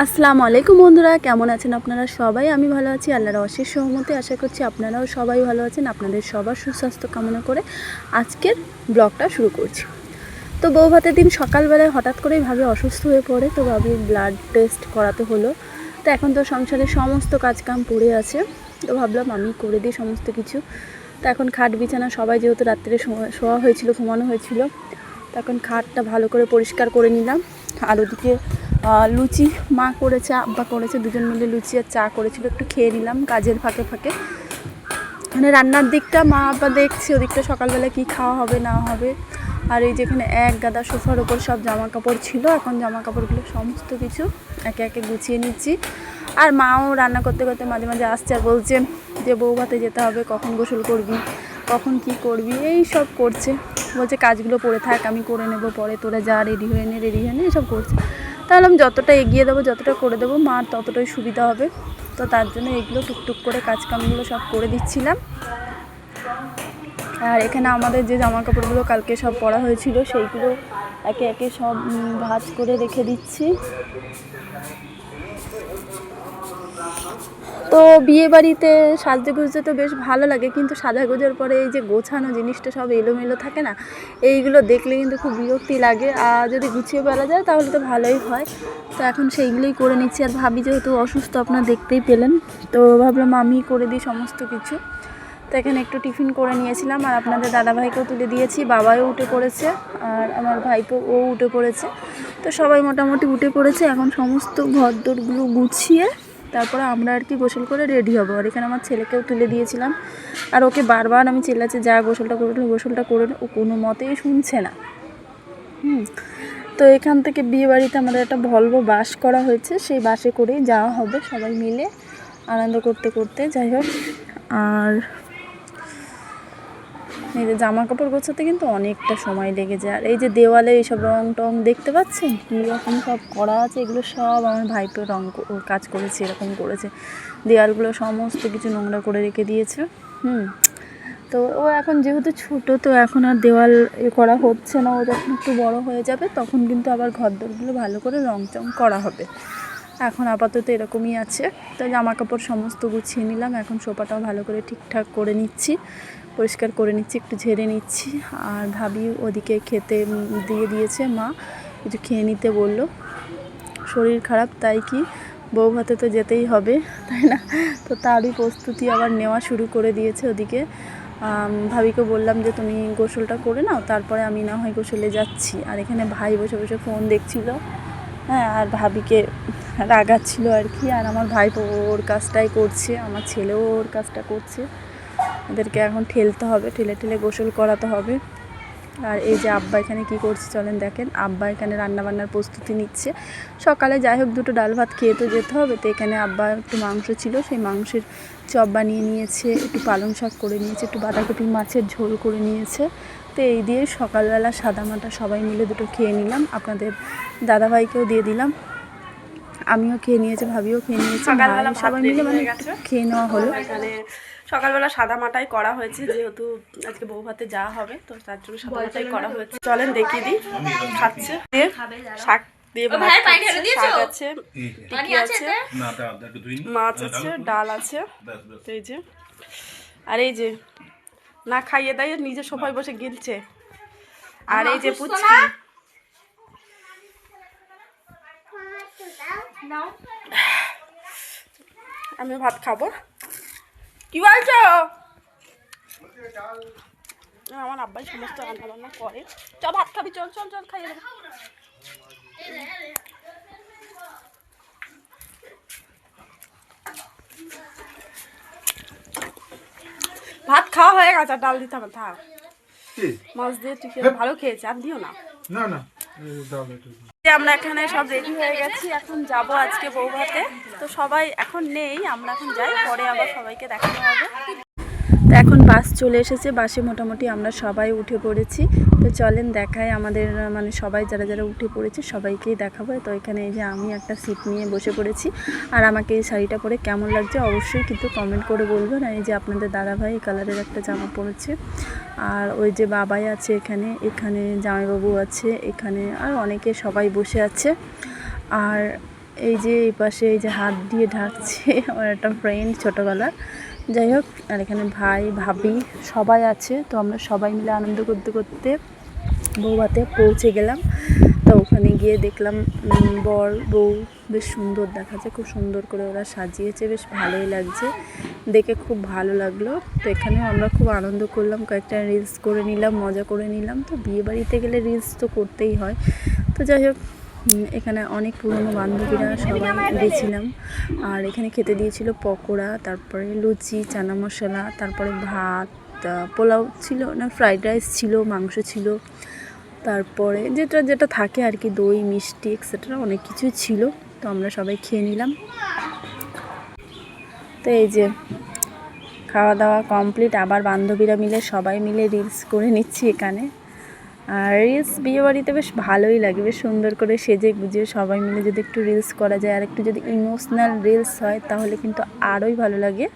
আসসালামু আলাইকুম বন্ধুরা, কেমন আছেন আপনারা সবাই? আমি ভালো আছি, আল্লাহর অশেষ সহমতে আশা করছি আপনারাও সবাই ভালো আছেন, আপনাদের সবার সুস্বাস্থ্য কামনা করে আজকের ব্লগটা শুরু করছি। তো বউ ভাতের দিন সকালবেলায় হঠাৎ করেই ভাবে অসুস্থ হয়ে পড়ে, তো ভাবি ব্লাড টেস্ট করাতে হলো। তো এখন তো সংসারের সমস্ত কাজকাম পড়ে আছে, তো ভাবলাম আমি করে দিই সমস্ত কিছু। তো এখন খাট বিছানা সবাই যেহেতু রাত্রে শোয়া- হয়েছিল, ঘুমানো হয়েছিল তখন খাটটা ভালো করে পরিষ্কার করে নিলাম। আর ওদিকে লুচি মা করেছে, আব্বা করেছে, দুজন মিলে লুচি আর চা করেছিল, একটু খেয়ে নিলাম কাজের ফাঁকে ফাঁকে। মানে রান্নার দিকটা মা আব্বা দেখছে, ওদিকটা সকালবেলা কি খাওয়া হবে, না হবে। আর এই যেখানে এক গাদা সোফার ওপর সব জামা কাপড় ছিল, এখন জামা কাপড়গুলো সমস্ত কিছু একে একে গুছিয়ে নিচ্ছি। আর মাও রান্না করতে করতে মাঝে মাঝে আসছে আর বলছে যে বউ ভাতে যেতে হবে, কখন গোসল করবি, কখন কি করবি, এই সব করছে। বলছে, কাজগুলো পড়ে থাক, আমি করে নেব, পরে তোরা যা রেডি হয়ে নে রেডি হয়ে নে, এসব করছে। তাহলে আমি যতটা এগিয়ে দেবো, যতটা করে দেবো মার ততটাই সুবিধা হবে। তো তার জন্য এগুলো টুকটুক করে কাজকামগুলো সব করে দিচ্ছিলাম। আর এখানে আমাদের যে জামা কাপড়গুলো কালকে সব পরা হয়েছিল, সেইগুলো একে একে সব ভাজ করে রেখে দিচ্ছি। তো বিয়ে বাড়িতে সাজতে গুজতে তো বেশ ভালো লাগে, কিন্তু সাজা গোজার পরে এই যে গোছানো জিনিসটা সব এলোমেলো থাকে না, এইগুলো দেখলে কিন্তু খুব বিরক্তি লাগে। আর যদি গুছিয়ে বেলা যায় তাহলে তো ভালোই হয়। তো এখন সেইগুলোই করে নিচ্ছি। আর ভাবি যেহেতু অসুস্থ, আপনার দেখতেই পেলেন। তো ভাবলাম আমি করে দিই সমস্ত কিছু। তো এখানে একটু টিফিন করে নিয়েছিলাম। আর আপনাদের দাদাভাইকেও তুলে দিয়েছি। বাবাও উঠে পড়েছে। আর আমার ভাইপো, ও উঠে পড়েছে। তো সবাই মোটামুটি উঠে পড়েছে। এখন সমস্ত ঘর দোরগুলো গুছিয়ে তারপরে আমরা আর কি গোসল করে রেডি হব। আর এখানে আমার ছেলেকেও তুলে দিয়েছিলাম। আর ওকে বারবার আমি চেল্লাচ্ছি, যা গোসলটা করে গোসলটা করে। ও কোনো মতেই শুনছে না। হুম। তো এখান থেকে বিয়ে বাড়িতে আমাদের একটা ভলভো বাস করা হয়েছে। সেই বাসে করেই যাওয়া হবে সবাই মিলে। আনন্দ করতে করতে, যাই হোক। আর এই যে জামা কাপড় গোছাতে কিন্তু অনেকটা সময় লেগে যায়। আর এই যে দেওয়ালে এইসব রং টং দেখতে পাচ্ছেন? রকম সব করা আছে, এগুলো সব আমার ভাইপো রং কাজ করেছে, এরকম করেছে। দেওয়ালগুলো সমস্ত কিছু নোংরা করে রেখে দিয়েছে। হুম। তো ও এখন যেহেতু ছোটো, তো এখন আর দেওয়াল এ করা হচ্ছে না। ও যখন একটু বড় হয়ে যাবে, তখন কিন্তু আবার ঘরদোরগুলো ভালো করে রং চং করা হবে। এখন আপাতত এরকমই আছে। তো জামা কাপড় সমস্ত গুছিয়ে নিলাম। এখন সোফাটাও ভালো করে ঠিকঠাক করে নিচ্ছি। পরিষ্কার করে নিচ্ছি, একটু ঝেড়ে নিচ্ছি। আর ভাবি ওদিকে খেতে দিয়ে দিয়েছে মা। কিছু খেয়ে নিতে বলল। শরীর খারাপ, তাই কি? বউ ভাতে তো যেতেই হবে, তাই না? তো তারই প্রস্তুতি আবার নেওয়া শুরু করে দিয়েছে ওদিকে। ভাবিকে বললাম যে, তুমি গোসলটা করে নাও, তারপরে আমি না হয় গোসলে যাচ্ছি। আর এখানে ভাই বসে বসে ফোন দেখছিল। হ্যাঁ আর ভাবিকে রাগাচ্ছিল আর কি। আর আমার ভাই ওর কাজটাই করছে, আমার ছেলেও ওর কাজটা করছে। ওদেরকে এখন ঠেলতে হবে, ঠেলে ঠেলে গোসল করাতে হবে। আর এই যে আব্বা এখানে কী করছে চলেন দেখেন। আব্বা এখানে রান্নাবান্নার প্রস্তুতি নিচ্ছে। সকালে যাই হোক, দুটো ডাল ভাত খেয়ে তো যেতে হবে। তো এখানে আব্বা একটু মাংস ছিল, সেই মাংসের চপ বানিয়ে নিয়েছে, একটু পালং শাক করে নিয়েছে, একটু বাঁধাকপি মাছের ঝোল করে নিয়েছে। তো এই দিয়ে সকালবেলা সাদা মাটা সবাই মিলে দুটো খেয়ে নিলাম। আপনাদের দাদাভাইকেও দিয়ে দিলাম। আমিও খেয়ে নিয়েছি ভাবিও খেয়ে নিয়েছি সকালবেলা সবাই মিলে মানে হয়ে গেছে। খেয়ে নেওয়া হলো। সকালবেলা সাদা মাটাই করা হয়েছে যেহেতু আজকে বউ ভাতে যাওয়া হবে তো তার জন্য সাদা মাটাই করা হয়েছে। চলেন দেখিয়ে দিই। খাচ্ছে। দিয়ে শাক দিয়ে ভাত খাচ্ছে, শাক আছে টিকি আছে মাছ আছে ডাল? আছে। এই যে। আর এই যে না খাইয়ে দাইয়ে নিজে সোফায় বসে গিলছে। আর এই যে পুচকি। আমি ভাত খাব কি বলছো আমার আব্বাই সমস্ত রান্না বান্না করে চ ভাত খাবি চল চল চল খাইয়ে দেবো ভাত খাওয়া হয়ে গেছে আর ডাল দিতে হবে থাক মাছ দিয়ে ঠিক ভালো খেয়েছে আর দিও না না না দাও একটু যে আমরা এখানে সব রেডি হয়ে গেছি, এখন যাব আজকে বৌভাতে। তো সবাই এখন নেই, আমরা এখন যাই, পরে আবার সবাইকে দেখানো হবে। তো এখন বাস চলে এসেছে, বাসে মোটামুটি আমরা সবাই উঠে পড়েছি। তো চলেন দেখায় আমাদের মানে সবাই যারা যারা উঠে পড়েছে সবাইকেই দেখাবো। তো এখানে এই যে আমি একটা সিট নিয়ে বসে পড়েছি। আর আমাকে এই শাড়িটা পরে কেমন লাগছে অবশ্যই কিন্তু কমেন্ট করে বলবেন। এই যে আপনাদের দাদাভাই এই কালারের একটা জামা পরেছে। আর ওই যে বাবাই আছে এখানে এখানে জামাইবাবু আছে, এখানে আর অনেকে সবাই বসে আছে। আর এই যে এই পাশে এই যে হাত দিয়ে ঢাকছে, আমার একটা ফ্রেন্ড ছোটোবেলার। যাই হোক আর এখানে ভাই, ভাবি সবাই আছে, তো আমরা সবাই মিলে আনন্দ করতে করতে বৌভাতে পৌঁছে গেলাম। তো ওখানে গিয়ে দেখলাম বর, বউ বেশ সুন্দর দেখাচ্ছে, খুব সুন্দর করে ওরা সাজিয়েছে, বেশ ভালোই লাগছে, দেখে খুব ভালো লাগল। তো এখানেও আমরা খুব আনন্দ করলাম, কয়েকটা রিলস করে নিলাম, মজা করে নিলাম। তো বিয়ে বাড়িতে গেলে রিলস তো করতেই হয়। তো যাই হোক এখানে অনেক পুরনো বান্ধবীরা সবাই গেছিলাম। আর এখানে খেতে দিয়েছিল পকোড়া, তারপরে লুচি, চানা মশলা, তারপরে ভাত পোলাও ছিল না, ফ্রাইড রাইস ছিল, মাংস ছিল। তারপরে যেটা যেটা থাকে আর কি, দই, মিষ্টি এক্সেট্রা অনেক কিছু ছিল। তো আমরা সবাই খেয়ে নিলাম। তো এই যে, খাওয়া দাওয়া কমপ্লিট আবার বান্ধবীরা মিলে সবাই মিলে রিলস করে নিচ্ছি এখানে। রিলস বিয়েবাড়িতে বেশ ভালোই লাগে, বেশ সুন্দর করে সেজে গুজে সবাই মিলে যদি একটু রিলস করা যায়, আর একটু যদি ইমোশনাল রিলস হয়, তাহলে কিন্তু আরোই ভালো লাগে।